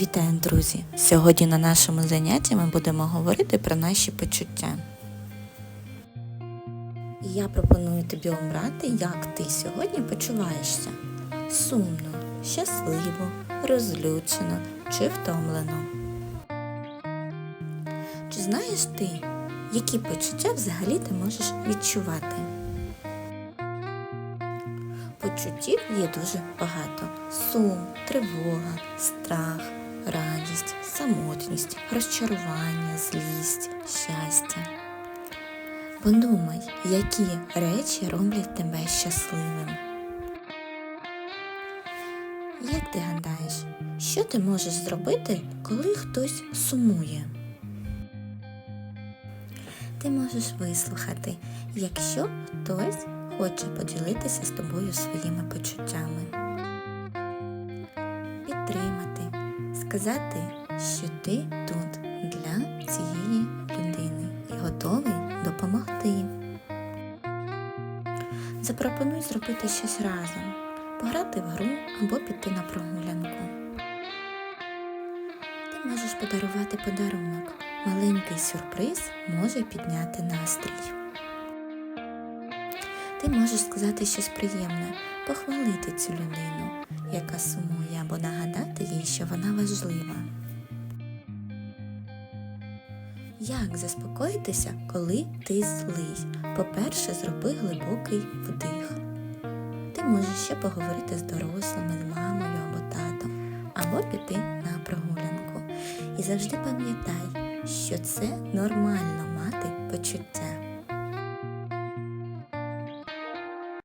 Вітаю, друзі! Сьогодні на нашому занятті ми будемо говорити про наші почуття. Я пропоную тобі обрати, як ти сьогодні почуваєшся. Сумно, щасливо, розлючено чи втомлено. Чи знаєш ти, які почуття взагалі ти можеш відчувати? Почуттів є дуже багато. Сум, тривога, страх, радість, самотність, розчарування, злість, щастя. Подумай, які речі роблять тебе щасливим. Як ти гадаєш, що ти можеш зробити, коли хтось сумує? Ти можеш вислухати, якщо хтось хоче поділитися з тобою своїми почуттями. Сказати, що ти тут для цієї людини і готовий допомогти. Запропонуй зробити щось разом, пограти в гру або піти на прогулянку. Ти можеш подарувати подарунок. Маленький сюрприз може підняти настрій. Ти можеш сказати щось приємне, похвалити цю людину, яка сумує, або нагадати їй, що вона важлива. Як заспокоїтися, коли ти злий? По-перше, зроби глибокий вдих. Ти можеш ще поговорити з дорослими, з мамою або татом, або піти на прогулянку. І завжди пам'ятай, що це нормально мати почуття.